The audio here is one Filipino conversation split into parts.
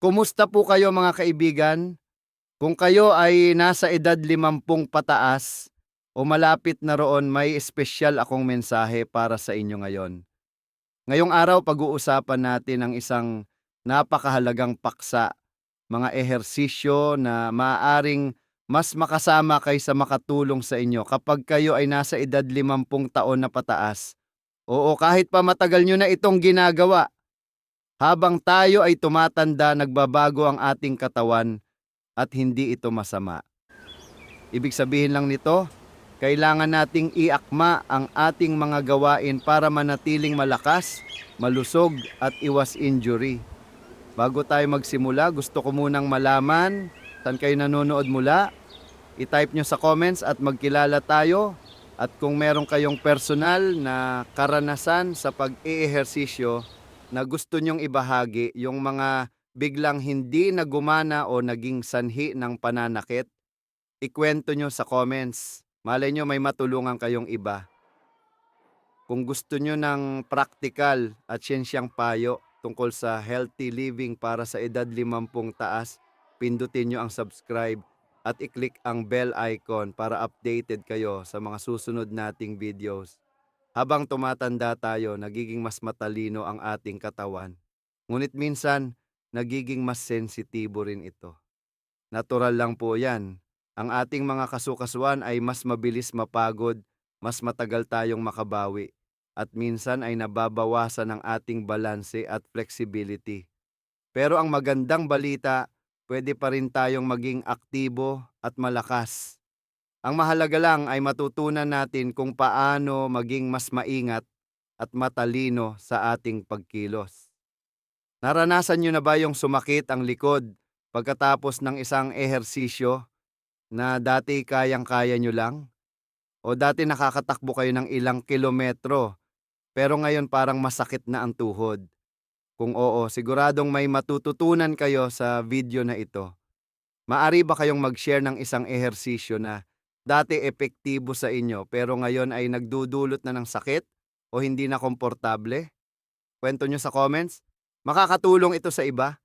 Kumusta po kayo mga kaibigan? Kung kayo ay nasa edad limampung pataas o malapit na roon, may espesyal akong mensahe para sa inyo ngayon. Ngayong araw, pag-uusapan natin ang isang napakahalagang paksa, mga ehersisyo na maaaring mas makasama kaysa makatulong sa inyo kapag kayo ay nasa edad limampung taon na pataas. Oo, kahit pa matagal nyo na itong ginagawa, habang tayo ay tumatanda, nagbabago ang ating katawan at hindi ito masama. Ibig sabihin lang nito, kailangan nating iakma ang ating mga gawain para manatiling malakas, malusog at iwas injury. Bago tayo magsimula, gusto ko munang malaman saan kayo nanonood mula. I-type nyo sa comments at magkilala tayo. At kung meron kayong personal na karanasan sa pag-eehersisyo, na gusto nyong ibahagi yung mga biglang hindi na gumana o naging sanhi ng pananakit, ikwento nyo sa comments. Malay nyo may matulungan kayong iba. Kung gusto nyo ng practical at siyensyang payo tungkol sa healthy living para sa edad 50 taas, pindutin nyo ang subscribe at i-click ang bell icon para updated kayo sa mga susunod nating videos. Habang tumatanda tayo, nagiging mas matalino ang ating katawan. Ngunit minsan, nagiging mas sensitibo rin ito. Natural lang po yan. Ang ating mga kasukasuan ay mas mabilis mapagod, mas matagal tayong makabawi, at minsan ay nababawasan ang ating balanse at flexibility. Pero ang magandang balita, pwede pa rin tayong maging aktibo at malakas. Ang mahalaga lang ay matutunan natin kung paano maging mas maingat at matalino sa ating pagkilos. Naranasan nyo na ba yung sumakit ang likod pagkatapos ng isang ehersisyo na dati kayang-kaya nyo lang? O dati nakakatakbo kayo ng ilang kilometro pero ngayon parang masakit na ang tuhod? Kung oo, siguradong may matututunan kayo sa video na ito. Maari ba kayong mag-share ng isang ehersisyo na dati epektibo sa inyo pero ngayon ay nagdudulot na ng sakit o hindi na komportable? Kwento nyo sa comments. Makakatulong ito sa iba.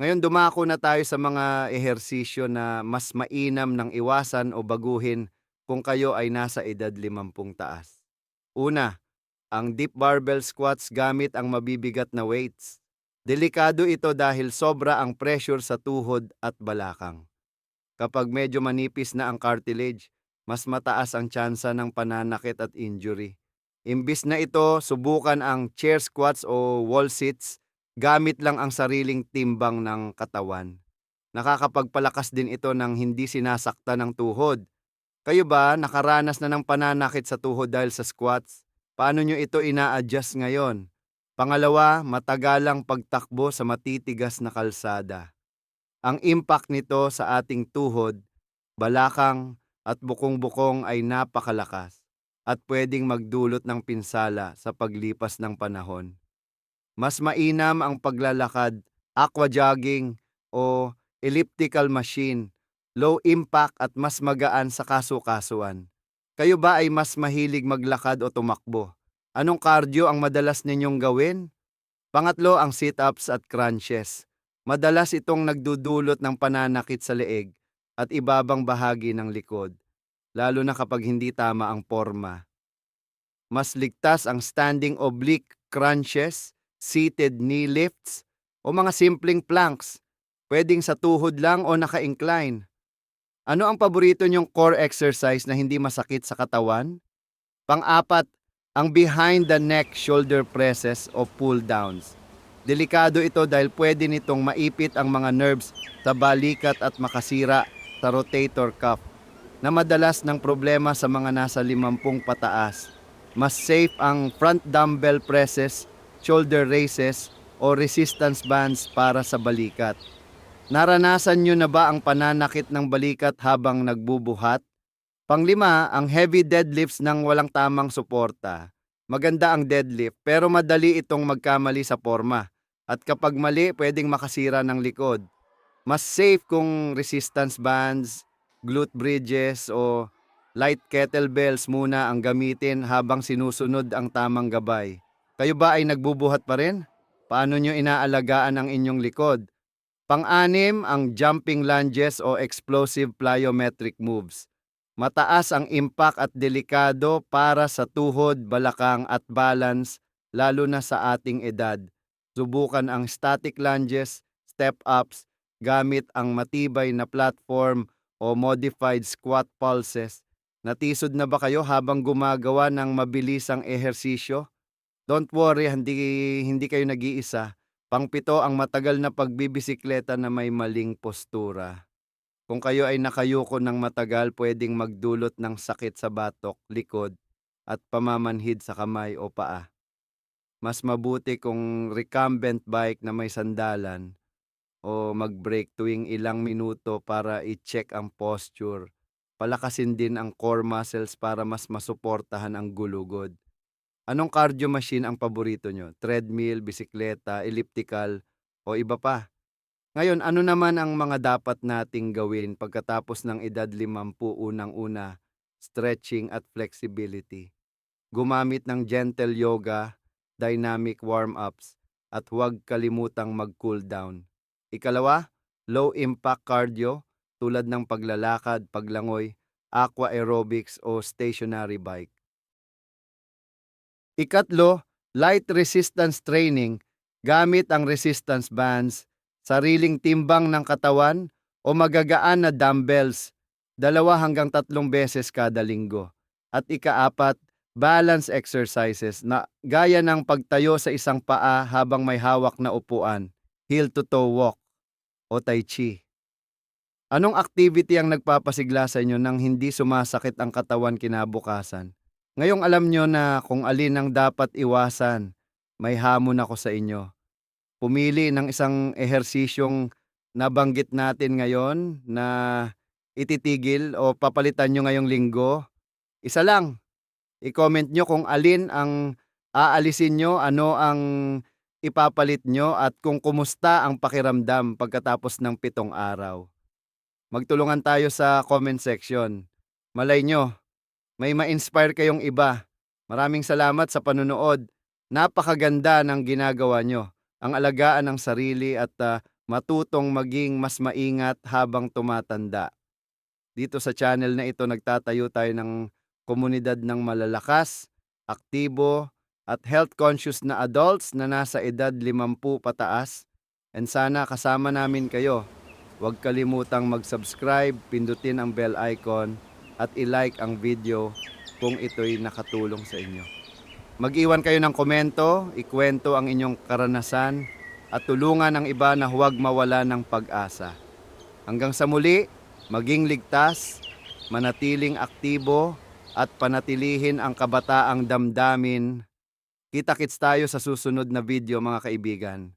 Ngayon dumako na tayo sa mga ehersisyo na mas mainam ng iwasan o baguhin kung kayo ay nasa edad 50 taas. Una, ang deep barbell squats gamit ang mabibigat na weights. Delikado ito dahil sobra ang pressure sa tuhod at balakang. Kapag medyo manipis na ang cartilage, mas mataas ang tsansa ng pananakit at injury. Imbis na ito, subukan ang chair squats o wall sits gamit lang ang sariling timbang ng katawan. Nakakapagpalakas din ito ng hindi sinasakta ng tuhod. Kayo ba nakaranas na ng pananakit sa tuhod dahil sa squats? Paano nyo ito ina-adjust ngayon? Pangalawa, matagalang pagtakbo sa matitigas na kalsada. Ang impact nito sa ating tuhod, balakang at bukong-bukong ay napakalakas at pwedeng magdulot ng pinsala sa paglipas ng panahon. Mas mainam ang paglalakad, aqua jogging o elliptical machine, low impact at mas magaan sa kaso-kasuan. Kayo ba ay mas mahilig maglakad o tumakbo? Anong cardio ang madalas ninyong gawin? Pangatlo ang sit-ups at crunches. Madalas itong nagdudulot ng pananakit sa leeg at ibabang bahagi ng likod, lalo na kapag hindi tama ang forma. Mas ligtas ang standing oblique crunches, seated knee lifts, o mga simpleng planks. Pwedeng sa tuhod lang o naka-incline. Ano ang paborito niyong core exercise na hindi masakit sa katawan? Pang-apat, ang behind the neck shoulder presses o pull downs. Delikado ito dahil pwede nitong maipit ang mga nerves sa balikat at makasira sa rotator cuff na madalas ng problema sa mga nasa 50 pataas. Mas safe ang front dumbbell presses, shoulder raises o resistance bands para sa balikat. Naranasan nyo na ba ang pananakit ng balikat habang nagbubuhat? Panglima, ang heavy deadlifts ng walang tamang suporta. Maganda ang deadlift pero madali itong magkamali sa forma. At kapag mali, pwedeng makasira ng likod. Mas safe kung resistance bands, glute bridges o light kettlebells muna ang gamitin habang sinusunod ang tamang gabay. Kayo ba ay nagbubuhat pa rin? Paano nyo inaalagaan ang inyong likod? Pang-anim, ang jumping lunges o explosive plyometric moves. Mataas ang impact at delikado para sa tuhod, balakang at balance lalo na sa ating edad. Subukan ang static lunges, step-ups, gamit ang matibay na platform o modified squat pulses. Natisod na ba kayo habang gumagawa ng mabilisang ehersisyo? Don't worry, hindi, hindi kayo nag-iisa. Pangpito ang matagal na pagbibisikleta na may maling postura. Kung kayo ay nakayuko ng matagal, pwedeng magdulot ng sakit sa batok, likod, at pamamanhid sa kamay o paa. Mas mabuti kung recumbent bike na may sandalan o mag-break tuwing ilang minuto para i-check ang posture. Palakasin din ang core muscles para mas masuportahan ang gulugod. Anong cardio machine ang paborito nyo? Treadmill, bisikleta, elliptical, o iba pa? Ngayon, ano naman ang mga dapat nating gawin pagkatapos ng edad 50 unang-una? Stretching at flexibility. Gumamit ng gentle yoga, dynamic warm-ups, at huwag kalimutang mag-cool down. Ikalawa, low impact cardio tulad ng paglalakad, paglangoy, aqua aerobics o stationary bike. Ikatlo, light resistance training gamit ang resistance bands, sariling timbang ng katawan o magagaan na dumbbells dalawa hanggang tatlong beses kada linggo. At ikaapat, balance exercises na gaya ng pagtayo sa isang paa habang may hawak na upuan, heel to toe walk o tai chi. Anong activity ang nagpapasigla sa inyo nang hindi sumasakit ang katawan kinabukasan? Ngayong alam nyo na kung alin ang dapat iwasan, may hamon ako sa inyo. Pumili ng isang ehersisyong nabanggit natin ngayon na ititigil o papalitan nyo ngayong linggo. Isa lang, i-comment nyo kung alin ang aalisin nyo, ano ang ipapalit nyo at kung kumusta ang pakiramdam pagkatapos ng pitong araw. Magtulungan tayo sa comment section. Malay nyo, may ma-inspire kayong iba. Maraming salamat sa panonood. Napakaganda ng ginagawa nyo. Ang alagaan ng sarili at ah, matutong maging mas maingat habang tumatanda. Dito sa channel na ito nagtatayo tayo ng komunidad ng malalakas, aktibo, at health conscious na adults na nasa edad 50 pataas. And sana kasama namin kayo. Huwag kalimutang mag-subscribe, pindutin ang bell icon, at i-like ang video kung ito'y nakatulong sa inyo. Mag-iwan kayo ng komento, ikwento ang inyong karanasan, at tulungan ang iba na huwag mawala ng pag-asa. Hanggang sa muli, maging ligtas, manatiling aktibo, at panatilihin ang kabataang damdamin. Kita-kits tayo sa susunod na video mga kaibigan.